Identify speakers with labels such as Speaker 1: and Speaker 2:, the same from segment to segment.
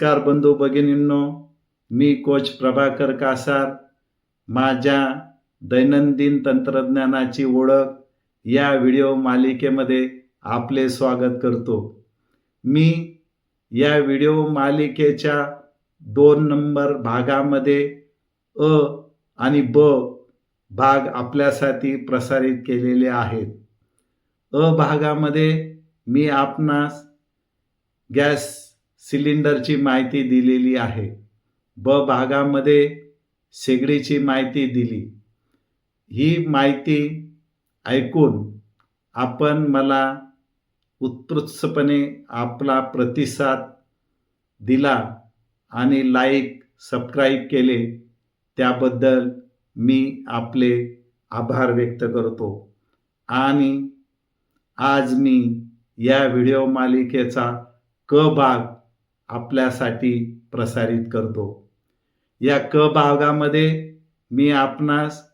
Speaker 1: नमस्कार बंधू भगिनींनो मी कोच प्रभाकर कासार. माझ्या दैनंदिन तंत्रज्ञानाची ओळख या व्हिडिओ मालिकेमध्ये आपले स्वागत करतो. मी या व्हिडिओ मालिकेच्या दोन नंबर भागामध्ये अ आणि ब भाग आपल्यासाठी प्रसारित केलेले आहेत. अ भागामध्ये मी आपणास गॅस सिलेंडरची माहिती दिलेली आहे. ब भागामध्ये शेगडीची माहिती दिली. ही माहिती ऐकून आपण मला उत्कृष्टपणे आपला प्रतिसाद दिला आणि लाईक सबस्क्राईब केले. त्याबद्दल मी आपले आभार व्यक्त करतो. आणि आज मी या व्हिडिओ मालिकेचा क भाग आपल्यासाठी प्रसारित करतो. या क भागामध्ये मी आपणास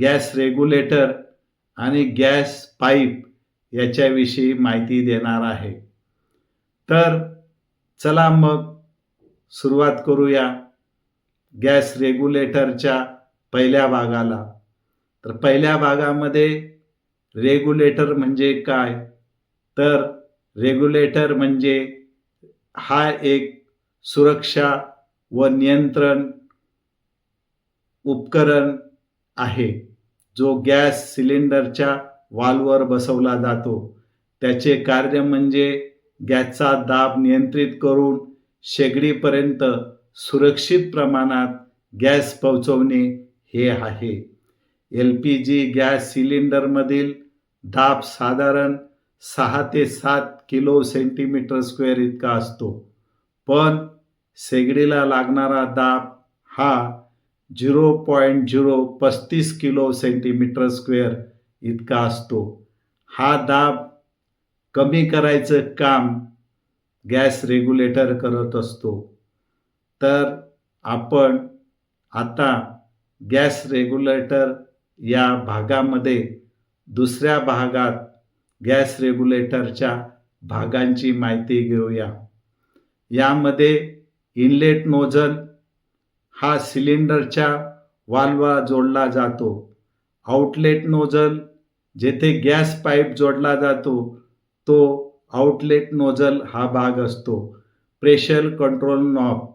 Speaker 1: गॅस रेग्युलेटर आणि गॅस पाईप याच्याविषयी माहिती देणार आहे. तर चला मग सुरुवात करूया गॅस रेग्युलेटरच्या पहिल्या भागाला. तर पहिल्या भागामध्ये रेग्युलेटर म्हणजे काय? तर रेग्युलेटर म्हणजे हा एक सुरक्षा व नियंत्रण उपकरण आहे. जो गॅस सिलेंडरच्या वाल्ववर बसवला जातो. त्याचे कार्य म्हणजे गॅसचा दाब नियंत्रित करून शेगडीपर्यंत सुरक्षित प्रमाणात गॅस पोहोचवणे हे आहे. एल पी जी गॅस सिलेंडरमधील दाब साधारण सहा ते सात किलो सेंटीमीटर स्क्वेअर इतका असतो. पण शेगडीला लागणारा दाब हा झिरो पॉईंट झिरो पस्तीस किलो सेंटीमीटर स्क्वेअर इतका असतो. हा दाब कमी करायचं काम गॅस रेग्युलेटर करत असतो. तर आपण आता गॅस रेग्युलेटर या भागामध्ये दुसऱ्या भागात गॅस रेग्युलेटरच्या भागांची माहिती घेऊया. यामध्ये इनलेट नोझल हा सिलेंडरच्या वाल्वा जोडला जातो. आउटलेट नोझल जेथे गॅस पाईप जोडला जातो तो आउटलेट नोझल हा भाग असतो. प्रेशर कंट्रोल नॉब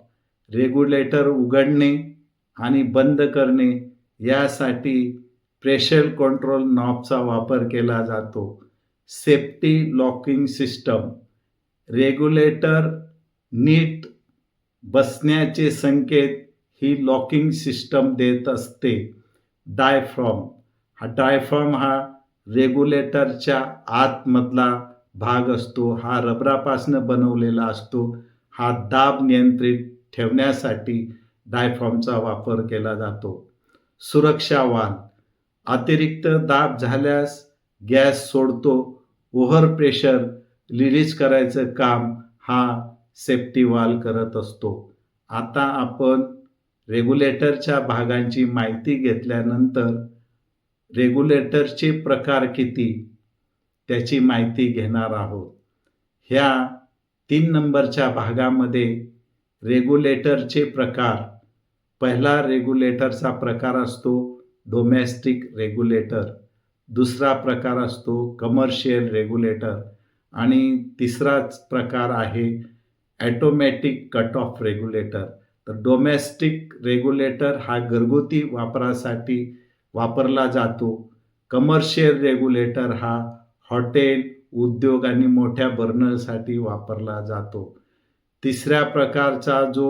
Speaker 1: रेग्युलेटर उघडणे आणि बंद करणे यासाठी प्रेशर कंट्रोल नॉबचा वापर केला जातो. सेफ्टी लॉकिंग सिस्टम रेग्युलेटर नीट बसण्याचे संकेत ही लॉकिंग सिस्टम देत असते. डायफ्रॉम हा डायफ्रॉम हा रेग्युलेटरच्या आतमधला भाग असतो. हा रबरापासनं बनवलेला असतो. हा दाब नियंत्रित ठेवण्यासाठी डायफ्रॉमचा वापर केला जातो. सुरक्षा वाल अतिरिक्त दाब झाल्यास गॅस सोडतो. ओव्हर प्रेशर रिलीज करायचं काम हा सेफ्टी वाल करत असतो. आता आपण रेग्युलेटरच्या भागांची माहिती घेतल्यानंतर रेग्युलेटरचे प्रकार किती त्याची माहिती घेणार आहोत. ह्या तीन नंबरच्या भागामध्ये रेग्युलेटरचे प्रकार. पहिला रेग्युलेटरचा प्रकार असतो डोमेस्टिक रेग्युलेटर. दुसरा प्रकार असतो कमर्शियल रेग्युलेटर आणि तिसराच प्रकार आहे ॲटोमॅटिक कट ऑफ रेग्युलेटर तर डोमेस्टिक रेग्युलेटर हा घरगुती वापरासाठी वापरला जातो. कमर्शियल रेग्युलेटर हा हॉटेल उद्योग आणि मोठ्या बर्नरसाठी वापरला जातो. तिसऱ्या प्रकारचा जो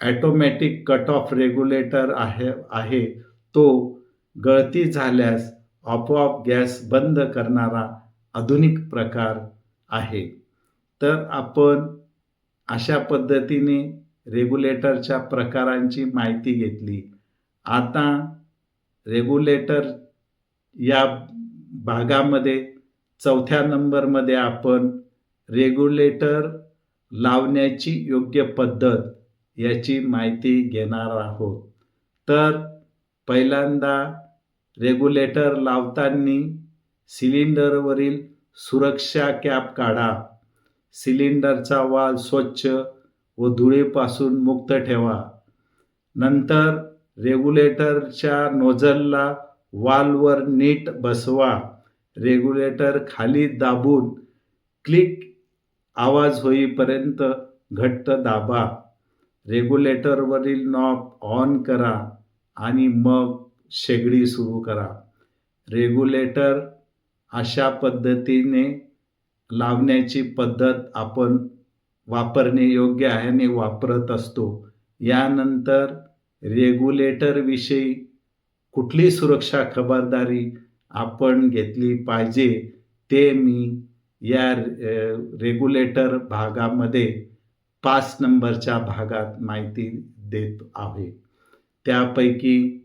Speaker 1: ॲटोमॅटिक कट ऑफ रेग्युलेटर आहे आहे तो गळती झाल्यास आपोआप गॅस बंद करणारा आधुनिक प्रकार आहे. तर आपण अशा पद्धतीने रेग्युलेटरच्या प्रकारांची माहिती घेतली. आता रेग्युलेटर या भागामध्ये चौथ्या नंबरमध्ये आपण रेग्युलेटर लावण्याची योग्य पद्धत याची माहिती घेणार आहोत. तर पहिल्यांदा रेग्युलेटर लावताना सिलेंडरवरील सुरक्षा कॅप काढा. सिलेंडरचा वाल स्वच्छ व धुळीपासून मुक्त ठेवा. नंतर रेग्युलेटरच्या नोझलला वालवर नीट बसवा. रेग्युलेटर खाली दाबून क्लिक आवाज होईपर्यंत घट्ट दाबा. रेग्युलेटरवरील नॉब ऑन करा आणि मग शेगडी सुरू करा. रेग्युलेटर अशा पद्धतीने लावण्याची पद्धत आपण वापरणे योग्य आहे आणि वापरत असतो. यानंतर रेग्युलेटरविषयी कुठली सुरक्षा खबरदारी आपण घेतली पाहिजे ते मी या रेग्युलेटर भागामध्ये पाच नंबरच्या भागात माहिती देत आहे. त्यापैकी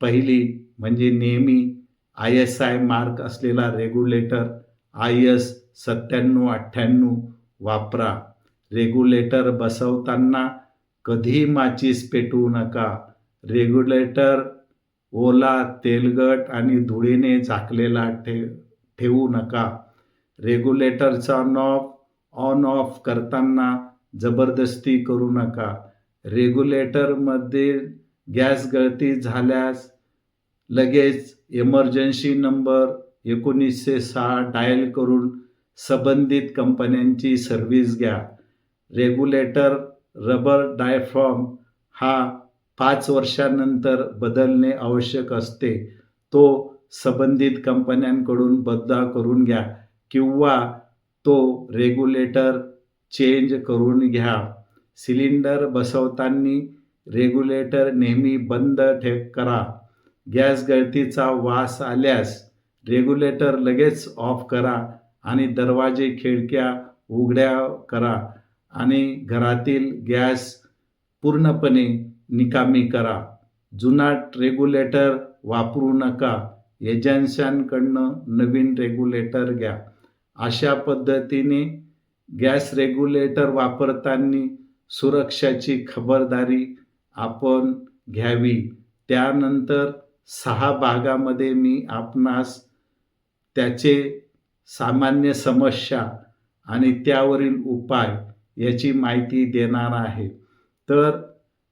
Speaker 1: पहिली म्हणजे नेहमी आय एस आय मार्क असलेला रेग्युलेटर आय एस सत्त्याण्णव अठ्ठ्याण्णव वापरा. रेग्युलेटर बसवताना कधी माचीस पेटवू नका. रेग्युलेटर ओला तेलगट आणि धुळीने झाकलेला ठे ठेवू नका. रेग्युलेटरचा नॉब ऑन ऑफ करताना जबरदस्ती करू नका. रेग्युलेटरमध्ये गॅस गळती झाल्यास लगेच इमर्जन्सी नंबर एकोणीसशे सहा डायल करून संबंधित कंपन्यांची सर्व्हिस घ्या. रेग्युलेटर रबर डायफ्रॉम हा पाच वर्षानंतर बदलणे आवश्यक असते. तो संबंधित कंपन्यांकडून बदला करून घ्या किंवा तो रेग्युलेटर चेंज करून घ्या. सिलेंडर बसवताना रेग्युलेटर नेहमी बंद ठे करा. गॅस गळतीचा वास आल्यास रेग्युलेटर लगेच ऑफ करा आणि दरवाजे खिडक्या उघड्या करा आणि घरातील गॅस पूर्णपणे निकामी करा. जुनाट रेग्युलेटर वापरू नका. एजन्स्यांकडनं नवीन रेग्युलेटर घ्या. अशा पद्धतीने गॅस रेग्युलेटर वापरताना सुरक्षाची खबरदारी आपण घ्यावी. त्यानंतर सहा भागामध्ये मी आपणास त्याचे सामान्य समस्या आणि त्यावरील उपाय याची माहिती देणार आहे. तर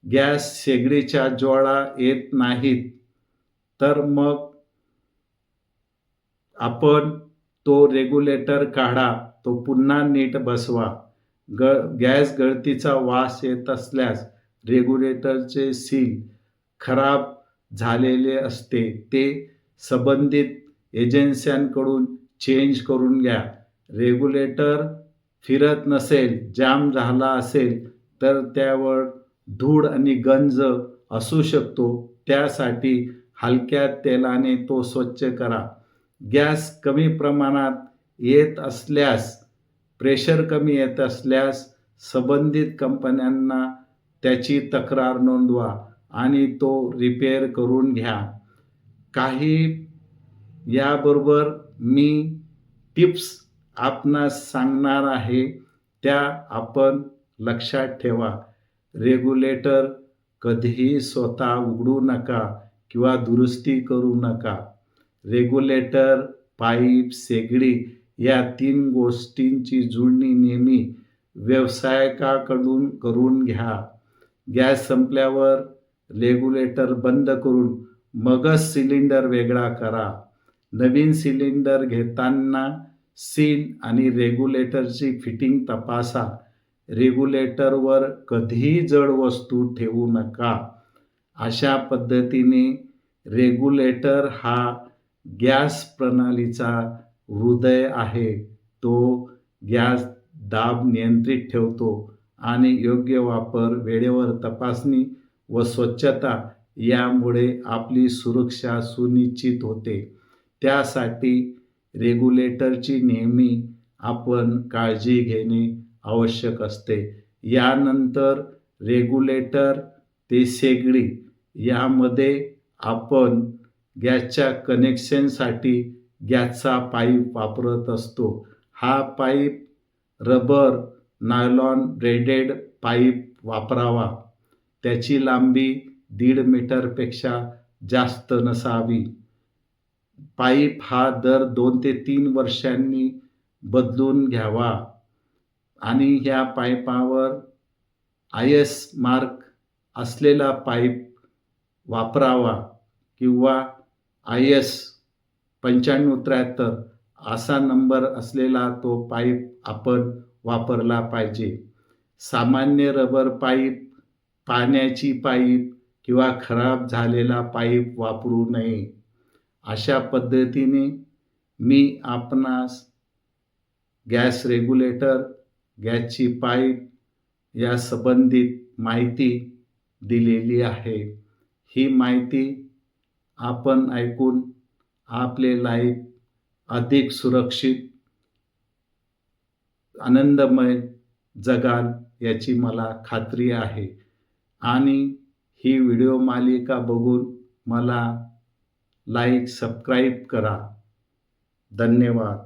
Speaker 1: गॅस शेगडीच्या ज्वाळा येत नाहीत तर मग आपण तो रेग्युलेटर काढा तो पुन्हा नीट बसवा. ग गॅस गळतीचा वास येत असल्यास रेग्युलेटरचे सील खराब झालेले असते ते संबंधित एजन्स्यांकडून चेंज करून घ्या. रेग्युलेटर फिरत नसेल जाम झाला असेल तर त्यावर धूळ आणि गंज असू शकतो. त्यासाठी हलक्या तेलाने तो स्वच्छ करा. गॅस कमी प्रमाणात येत असल्यास प्रेशर कमी येत असल्यास संबंधित कंपन्यांना त्याची तक्रार नोंदवा आणि तो रिपेअर करून घ्या. काही याबरोबर मी टिप्स आपणास सांगणार आहे त्या आपण लक्षात ठेवा. रेग्युलेटर कधीही स्वतः उघडू नका किंवा दुरुस्ती करू नका. रेग्युलेटर पाईप शेगडी या तीन गोष्टींची जुळणी नेहमी व्यावसायिकाकडून करून घ्या. गॅस संपल्यावर रेग्युलेटर बंद करून मगच सिलेंडर वेगळा करा. नवीन सिलेंडर घेताना सील आणि रेग्युलेटरची फिटिंग तपासा. रेग्युलेटरवर कधीही जड वस्तू ठेवू नका. अशा पद्धतीने रेग्युलेटर हा गॅस प्रणालीचा हृदय आहे. तो गॅस दाब नियंत्रित ठेवतो. आणि योग्य वापर वेळेवर तपासणी व स्वच्छता यामुळे आपली सुरक्षा सुनिश्चित होते. त्यासाठी रेग्युलेटरची नेहमी आपण काळजी घेणे आवश्यक असते. यानंतर रेग्युलेटर ते शेगडी यामध्ये आपण गॅसच्या कनेक्शनसाठी गॅसचा पाईप वापरत असतो. हा pipe rubber nylon braided pipe वापरावा. त्याची लांबी दीड मीटरपेक्षा जास्त नसावी. पाईप हा दर दोन ते तीन वर्षांनी बदलून घ्यावा. आणि ह्या पाईपावर आय एस मार्क असलेला पाईप वापरावा किंवा आय एस पंच्याण्णव त्र्याहत्तर असा नंबर असलेला तो पाईप आपण वापरला पाहिजे. सामान्य रबर पाईप पाण्याची पाईप किंवा खराब झालेला पाईप वापरू नये. अशा पद्धतीने मी आपणास गॅस रेग्युलेटर गॅसची पाईप या संबंधित माहिती दिलेली आहे. ही माहिती आपण ऐकून आपले लाईफ अधिक सुरक्षित आनंदमय जगाल याची मला खात्री आहे. आणि ही व्हिडिओ मालिका बघून मला लाईक सबस्क्राईब करा. धन्यवाद.